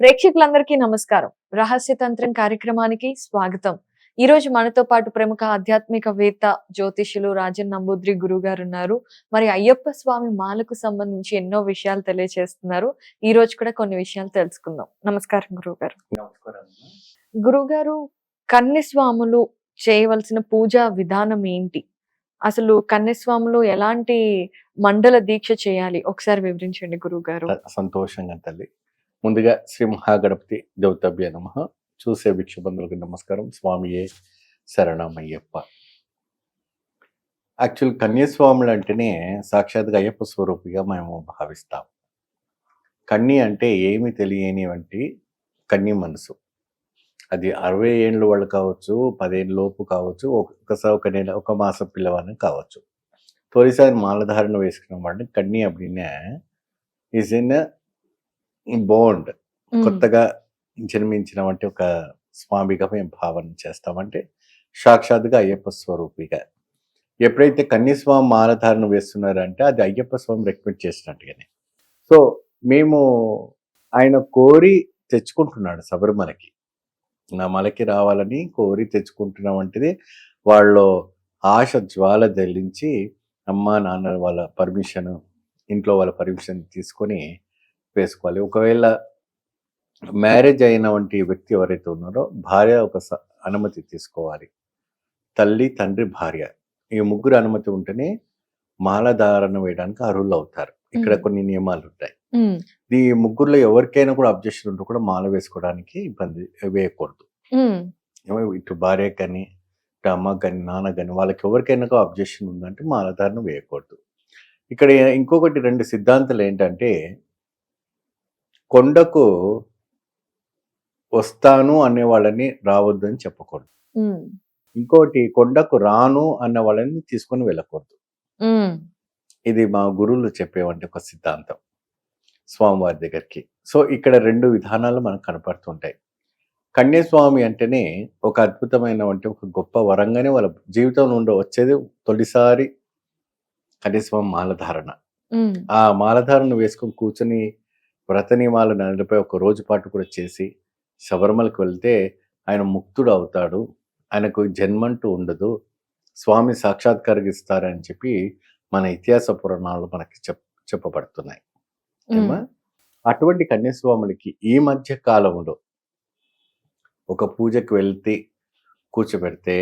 ప్రేక్షకులందరికీ నమస్కారం. రహస్య తంత్రం కార్యక్రమానికి స్వాగతం. ఈ రోజు మనతో పాటు ప్రముఖ ఆధ్యాత్మికవేత్త జ్యోతిష్యులు రాజన్ నంబూద్రి గురువు గారు ఉన్నారు. మరి అయ్యప్ప స్వామి మాలకు సంబంధించి ఎన్నో విషయాలు తెలియజేస్తున్నారు ఈ రోజు కూడా కొన్ని విషయాలు తెలుసుకుందాం. నమస్కారం గురువు గారు. గురువు గారు కన్యస్వాములు చేయవలసిన పూజా విధానం ఏంటి? అసలు కన్యస్వాములు ఎలాంటి మండల దీక్ష చేయాలి? ఒకసారి వివరించండి గురువు గారు. సంతోషంగా తల్లి ముందుగా శ్రీ మహాగణపతి దేవతభ్య నమ. చూసే భిక్షబంధులకు నమస్కారం. స్వామియే శరణమయ్యప్ప. యాక్చువల్ కన్యస్వాములు అంటేనే సాక్షాత్గా అయ్యప్ప స్వరూపిగా మేము భావిస్తాం. కన్నీ అంటే ఏమి తెలియని వంటి కన్ని మనసు. అది అరవై ఏళ్ళు వాళ్ళు కావచ్చు పదేళ్ళ లోపు కావచ్చు ఒకసారి ఒక నెల ఒక మాసం పిల్లవాడిని కావచ్చు. తొలిసారి మాలధారణ వేసుకున్న వాడిని కన్య అప్పుడినే ఈజ్ ఇన్ బాండ్ కొత్తగా జన్మించిన వంటి ఒక స్వామిగా మేము భావన చేస్తామంటే సాక్షాత్గా అయ్యప్ప స్వరూపిగా. ఎప్పుడైతే కన్యస్వామి మాలధారణ వేస్తున్నారంటే అది అయ్యప్ప స్వామి రికమెండ్ చేసినట్టుగానే. సో మేము ఆయన కోరి తెచ్చుకుంటున్నాడు శబరిమలకి. నా మలకి రావాలని కోరి తెచ్చుకుంటున్నాం వంటిది వాళ్ళు ఆశ జ్వాల దలించి అమ్మ నాన్న వాళ్ళ పర్మిషన్ ఇంట్లో వాళ్ళ పర్మిషన్ తీసుకొని వేసుకోవాలి. ఒకవేళ మ్యారేజ్ అయిన వంటి వ్యక్తి ఎవరైతే ఉన్నారో భార్య ఒక అనుమతి తీసుకోవాలి. తల్లి తండ్రి భార్య. ఈ ముగ్గురు అనుమతి ఉంటేనే మాల ధారణ వేయడానికి అర్హులు అవుతారు ఇక్కడ. కొన్ని నియమాలు ఉంటాయి ఈ ముగ్గురులో ఎవరికైనా కూడా అబ్జెక్షన్ ఉంటే కూడా మాల వేసుకోవడానికి ఇబ్బంది వేయకూడదు. ఇటు భార్య కానీ ఇటు అమ్మ కానీ నాన్న కానీ వాళ్ళకి ఎవరికైనా అబ్జెక్షన్ ఉందంటే మాలధారణ వేయకూడదు. ఇక్కడ ఇంకొకటి రెండు సిద్ధాంతాలు ఏంటంటే కొండకు వస్తాను అనే వాళ్ళని రావద్దు అని చెప్పకూడదు ఇంకోటి కొండకు రాను అన్న వాళ్ళని తీసుకొని వెళ్ళకూడదు. ఇది మా గురువులు చెప్పేవంటి ఒక సిద్ధాంతం స్వామివారి దగ్గరికి. సో ఇక్కడ రెండు విధానాలు మనకు కనపడుతుంటాయి. కన్యాస్వామి అంటేనే ఒక అద్భుతమైన వంటి ఒక గొప్ప వరంగానే వాళ్ళ జీవితం నుండి వచ్చేది తొలిసారి కన్యాస్వామి మాలధారణ. ఆ మాలధారణ వేసుకొని కూర్చొని వ్రత నియమాలు నలభై ఒక రోజు పాటు కూడా చేసి శబరిమలకు వెళ్తే ఆయన ముక్తుడు అవుతాడు. ఆయనకు జన్మంటూ ఉండదు. స్వామి సాక్షాత్కరిస్తారని చెప్పి మన ఇతిహాస పురాణాలు మనకి చెప్ చెప్పబడుతున్నాయి? అటువంటి కన్యాస్వాములకి ఈ మధ్య కాలంలో ఒక పూజకి వెళ్తే కూర్చోబెడితే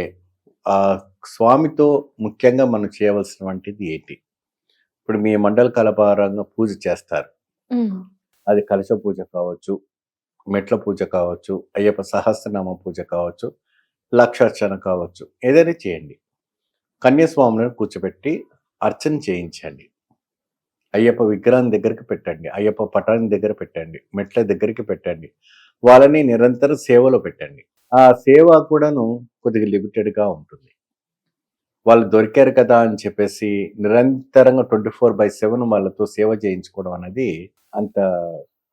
ఆ స్వామితో ముఖ్యంగా మనం చేయవలసినటువంటిది ఏంటి? ఇప్పుడు మీ మండల కలపారంగా పూజ చేస్తారు. అది కలశ పూజ కావచ్చు మెట్ల పూజ కావచ్చు అయ్యప్ప సహస్రనామ పూజ కావచ్చు లక్షార్చన కావచ్చు ఏదైనా చేయండి. కన్యాస్వాములను కూర్చోబెట్టి అర్చన చేయించండి. అయ్యప్ప విగ్రహం దగ్గరికి పెట్టండి అయ్యప్ప పటాన్ని దగ్గర పెట్టండి మెట్ల దగ్గరికి పెట్టండి వాళ్ళని నిరంతరం సేవలో పెట్టండి. ఆ సేవ కూడాను కొద్దిగా లిమిటెడ్గా ఉంటుంది. వాళ్ళు దొరికారు కదా అని చెప్పేసి నిరంతరంగా ట్వంటీ ఫోర్ బై సెవెన్ వాళ్ళతో సేవ చేయించుకోవడం అనేది అంత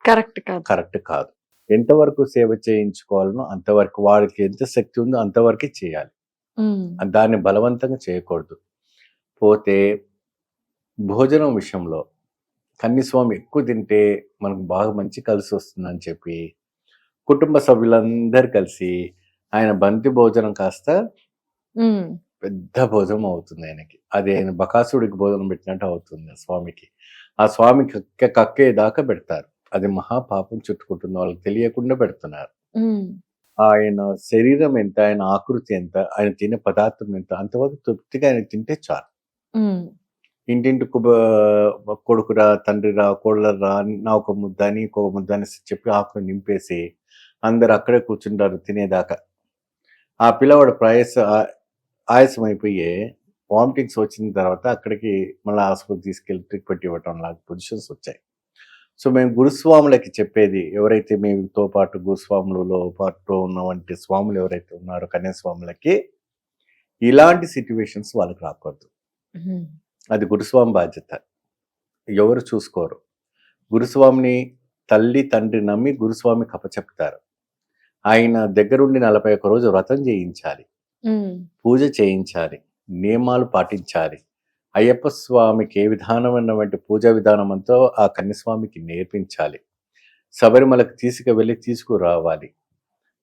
కరెక్ట్ కాదు. కరెక్ట్ కాదు. ఎంతవరకు సేవ చేయించుకోవాలనో అంతవరకు వాడికి ఎంత శక్తి ఉందో అంతవరకే చేయాలి. దాన్ని బలవంతంగా చేయకూడదు. పోతే భోజనం విషయంలో కన్నిస్వామి ఎక్కువ తింటే మనకు బాగా మంచి కలిసి వస్తుందని చెప్పి కుటుంబ సభ్యులందరూ కలిసి ఆయన బంతి భోజనం కాస్త పెద్ద భోజనం అవుతుంది ఆయనకి. అది ఆయన బకాసుడికి భోజనం పెట్టినట్టు అవుతుంది స్వామికి. ఆ స్వామి కక్కే కక్కే దాకా పెడతారు. అది మహాపాపం చుట్టుకుంటుంది. వాళ్ళకి తెలియకుండా పెడుతున్నారు. ఆయన శరీరం ఎంత ఆయన ఆకృతి ఎంత ఆయన తినే పదార్థం ఎంత అంతవరకు తృప్తిగా ఆయన తింటే చాలు. బ- కొడుకురా తండ్రిరా కోళ్ళరా నా ఒక ముద్ద అని ఇంకొక ముద్ద అని చెప్పి ఆకులు నింపేసి అందరు అక్కడే కూర్చుంటారు తినేదాకా. ఆ పిల్లవాడు ప్రయాస ఆయాసం అయిపోయి వామిటింగ్స్ వచ్చిన తర్వాత అక్కడికి మళ్ళీ హాస్పిటల్ తీసుకెళ్ళి ట్రీట్మెంట్ ఇవ్వటం లాగా పొజిషన్స్ వచ్చాయి. సో మేము గురుస్వాములకి చెప్పేది ఎవరైతే మీతో పాటు గురుస్వాములలో పాటు ఉన్న వంటి స్వాములు ఎవరైతే ఉన్నారో కన్యాస్వాములకి ఇలాంటి సిట్యువేషన్స్ వాళ్ళకి రాకూడదు. అది గురుస్వామి బాధ్యత. ఎవరు చూసుకోరు. గురుస్వామిని తల్లి తండ్రి నమ్మి గురుస్వామి కప్పచెప్తారు ఆయన దగ్గరుండి నలభై ఒక్క రోజు వ్రతం చేయించాలి. పూజ చేయించాలి. నియమాలు పాటించాలి. అయ్యప్ప స్వామికి ఏ విధానమైనటువంటి పూజా విధానమంతో ఆ కన్యస్వామికి నేర్పించాలి. శబరిమలకు తీసుకువెళ్ళి తీసుకురావాలి.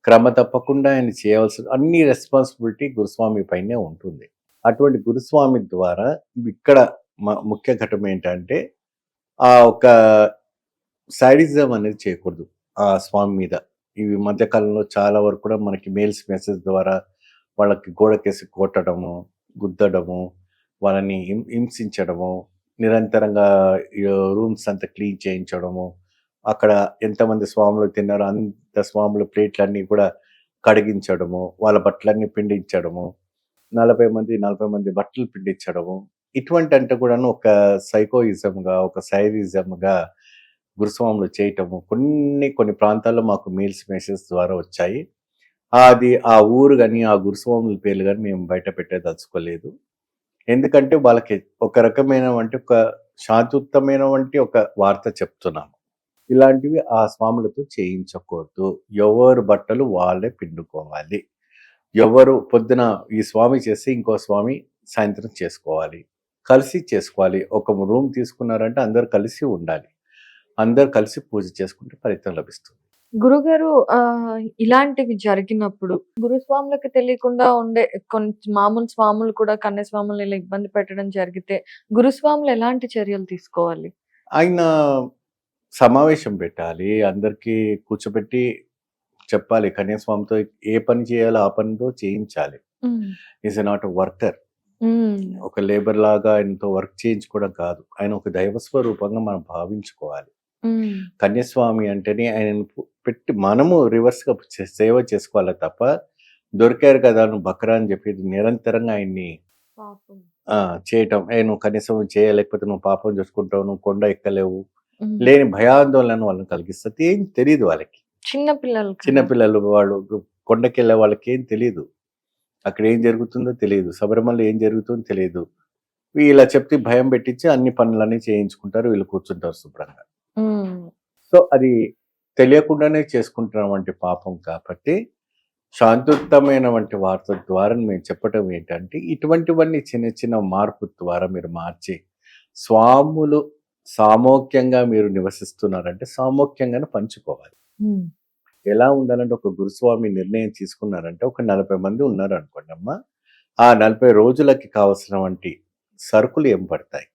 క్రమ తప్పకుండా ఆయన చేయవలసిన అన్ని రెస్పాన్సిబిలిటీ గురుస్వామి పైనే ఉంటుంది. అటువంటి గురుస్వామి ద్వారా ఇక్కడ మ- ముఖ్య ఘటం ఏంటంటే ఆ ఒక సైడిజం అనేది చేయకూడదు ఆ స్వామి మీద. ఇవి మధ్యకాలంలో చాలా వరకు కూడా మనకి మెయిల్స్ మెసేజ్ ద్వారా వాళ్ళకి గోడకేసి కొట్టడము గుద్దడము వాళ్ళని హిం- హింసించడము నిరంతరంగా రూమ్స్ అంతా క్లీన్ చేయించడము అక్కడ ఎంతమంది స్వాములు తిన్నారో అంత స్వాముల ప్లేట్లన్నీ కూడా కడిగించడము వాళ్ళ బట్టలన్నీ పిండించడము నలభై మంది నలభై మంది బట్టలు పిండించడము. ఇటువంటి అంటే కూడాను ఒక సైకోయిజంగా ఒక సైరిజంగా గురుస్వాములు చేయటము కొన్ని కొన్ని ప్రాంతాల్లో మాకు మెయిల్స్ మెసేజ్ ద్వారా వచ్చాయి. అది ఆ ఊరు కానీ ఆ గురుస్వాముల పేర్లు కానీ మేము బయట పెట్టేదలుచుకోలేదు ఎందుకంటే వాళ్ళకి ఒక రకమైన వంటి ఒక శాంతియుతమైన వంటి ఒక వార్త చెప్తున్నాము. ఇలాంటివి ఆ స్వాములతో చేయించకూడదు. ఎవరు బట్టలు వాళ్ళే పిండుకోవాలి. ఎవరు పొద్దున ఈ స్వామి చేస్తే ఇంకో స్వామి సాయంత్రం చేసుకోవాలి. కలిసి చేసుకోవాలి. ఒక రూమ్ తీసుకున్నారంటే అందరు కలిసి ఉండాలి. అందరు కలిసి పూజ చేసుకుంటే ఫలితం లభిస్తుంది. గురుగారు ఇలాంటివి జరిగినప్పుడు గురుస్వాములకు తెలియకుండా ఉండే కొన్ని మామూలు స్వాములు కూడా కన్య స్వాములు ఇలా ఇబ్బంది పెట్టడం జరిగితే గురుస్వాములు ఎలాంటి చర్యలు తీసుకోవాలి? ఆయన సమావేశం పెట్టాలి. అందరికీ కూర్చోబెట్టి చెప్పాలి కన్యాస్వామితో ఏ పని చేయాలో ఆ పనితో చేయించాలి. ఈజ్ నాట్ వర్కర్ ఒక లేబర్ లాగా ఆయనతో వర్క్ చేయించుకోవడం కాదు. ఆయన ఒక దైవ స్వరూపంగా మనం భావించుకోవాలి. కన్యాస్వామి అంటేనే ఆయన పెట్టి మనము రివర్స్గా సేవ చేసుకోవాలి తప్ప దొరికారు కదా నువ్వు బకరా అని చెప్పి నిరంతరంగా ఆయన్ని చేయటం. ఏ నువ్వు కనీసం చేయలేకపోతే నువ్వు పాపం చూసుకుంటావు నువ్వు కొండ ఎక్కలేవు. లేని భయాందోళన వాళ్ళని కలిగిస్తుంది ఏం తెలియదు వాళ్ళకి. చిన్న పిల్లలు వాళ్ళు కొండకి వెళ్ళే వాళ్ళకి ఏం తెలియదు అక్కడ ఏం జరుగుతుందో తెలియదు శబరిమల ఏం జరుగుతుందో తెలియదు ఇలా చెప్తే భయం పెట్టించి అన్ని పనులన్నీ చేయించుకుంటారు వీళ్ళు కూర్చుంటారు శుభ్రంగా. సో అది తెలియకుండానే చేసుకుంటున్న వంటి పాపం కాబట్టి శాంతియుతమైన వంటి వార్త ద్వారా మేము చెప్పటం ఏంటంటే ఇటువంటివన్నీ చిన్న చిన్న మార్పు ద్వారా మీరు మార్చి స్వాములు సామోక్యంగా మీరు నివసిస్తున్నారంటే సామోక్యంగానే పంచుకోవాలి. ఎలా ఉండాలంటే ఒక గురుస్వామి నిర్ణయం తీసుకున్నారంటే ఒక నలభై మంది ఉన్నారు అనుకోండి అమ్మా ఆ నలభై రోజులకి కావలసిన వంటి సరుకులు ఏం పడతాయి?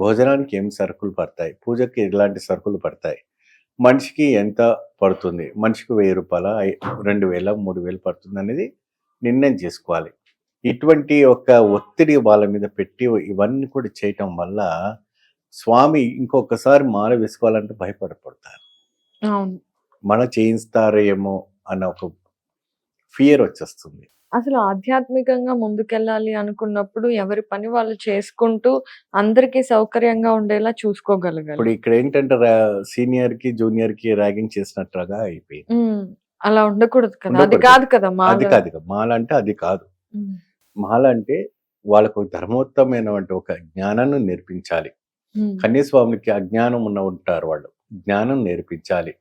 భోజనానికి ఏం సరుకులు పడతాయి? పూజకి ఎలాంటి సరుకులు పడతాయి? మనిషికి ఎంత పడుతుంది? మనిషికి వెయ్యి రూపాయల? రెండు వేల? మూడు వేలు పడుతుంది అనేది నిర్ణయం చేసుకోవాలి. ఇటువంటి ఒక ఒత్తిడి వాళ్ళ మీద పెట్టి ఇవన్నీ కూడా చేయటం వల్ల స్వామి ఇంకొకసారి మాల వేసుకోవాలంటే భయపడపడతారు. మన చేయిస్తారేమో అన్న ఒక ఫియర్ వచ్చేస్తుంది. అసలు ఆధ్యాత్మికంగా ముందుకెళ్ళాలి అనుకున్నప్పుడు ఎవరి పని వాళ్ళు చేసుకుంటూ అందరికీ సౌకర్యంగా ఉండేలా చూసుకోగలగాలి. ఇప్పుడు ఇక్కడ ఏంటంటే సీనియర్కి జూనియర్కి ర్యాగింగ్ చేసినట్టుగా అయిపోయింది. ఉమ్, అలా ఉండకూడదు కదా. అది ఉండకూడదు. కాదు కదా మా అది కాదు ఇక. మాల అంటే అది కాదు. మాల అంటే వాళ్ళకు ధర్మోత్తమైనటువంటి ఒక జ్ఞానాన్ని నేర్పించాలి. కన్యస్వామికి అజ్ఞానం ఉన్న ఉంటారు వాళ్ళు. జ్ఞానం నేర్పించాలి.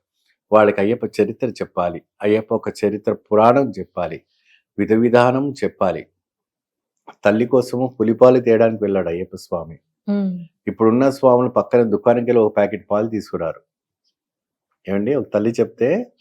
వాళ్ళకి అయ్యప్ప చరిత్ర చెప్పాలి. అయ్యప్ప ఒక చరిత్ర పురాణం చెప్పాలి. విధ విధానం చెప్పాలి. తల్లి కోసము పులిపాలు తేయడానికి వెళ్ళాడు అయ్యప్ప స్వామి. ఇప్పుడున్న స్వాములు పక్కన దుకాణంకి వెళ్ళి ఒక ప్యాకెట్ పాలు తీసుకురారు. ఏమండి? ఒక తల్లి చెప్తే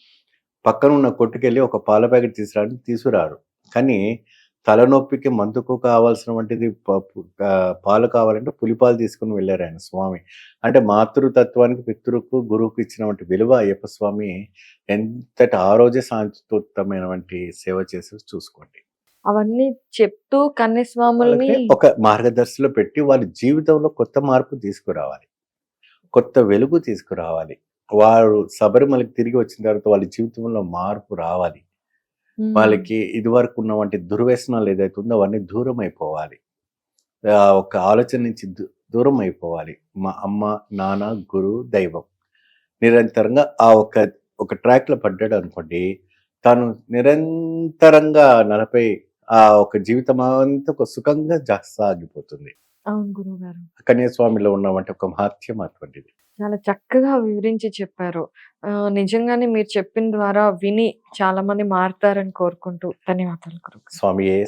పక్కన ఉన్న కొట్టుకెళ్ళి ఒక పాల ప్యాకెట్ తీసుకురాని తీసుకురారు. కానీ తలనొప్పికి మందుకు కావాల్సిన వంటిది ప- పు- ఆ, పాలు కావాలంటే పులిపాలు తీసుకుని వెళ్ళారు ఆయన స్వామి. అంటే మాతృతత్వానికి పితృకు గురువుకు ఇచ్చినటువంటి విలువ అయ్యప్ప స్వామి ఎంతటి ఆ రోజే శాంతియుతమైనటువంటి సేవ చేసి చూసుకోండి. అవన్నీ చెప్తూ కన్యస్వాముల్ని ఒక మార్గదర్శిలో పెట్టి వాళ్ళ జీవితంలో కొత్త మార్పు తీసుకురావాలి. కొత్త వెలుగు తీసుకురావాలి. వారు శబరిమలకి తిరిగి వచ్చిన తర్వాత వాళ్ళ జీవితంలో మార్పు రావాలి. వాళ్ళకి ఇదివరకు ఉన్నవంటి దుర్వ్యసనాలు ఏదైతే ఉందో అవన్నీ దూరం అయిపోవాలి. ఒక ఆలోచన నుంచి దూ- దూరం అయిపోవాలి. మా అమ్మ నాన్న గురువు దైవం. నిరంతరంగా ఆ ఒక ఒక ట్రాక్లో పడ్డాడు అనుకోండి తాను నిరంతరంగా నలభై ఆ ఒక జీవితం అంతా ఒక సుఖంగా సాగిపోతుంది అవును గురువు గారు. కన్యాస్వామిలో ఉన్నవంటి ఒక మహత్యం అటువంటిది. చాలా చక్కగా వివరించి చెప్పారు. ఆ, నిజంగానే మీరు చెప్పిన ద్వారా విని చాలా మంది మారుతారని కోరుకుంటూ ధన్యవాదాలు గురువు గారు. స్వామి ఏ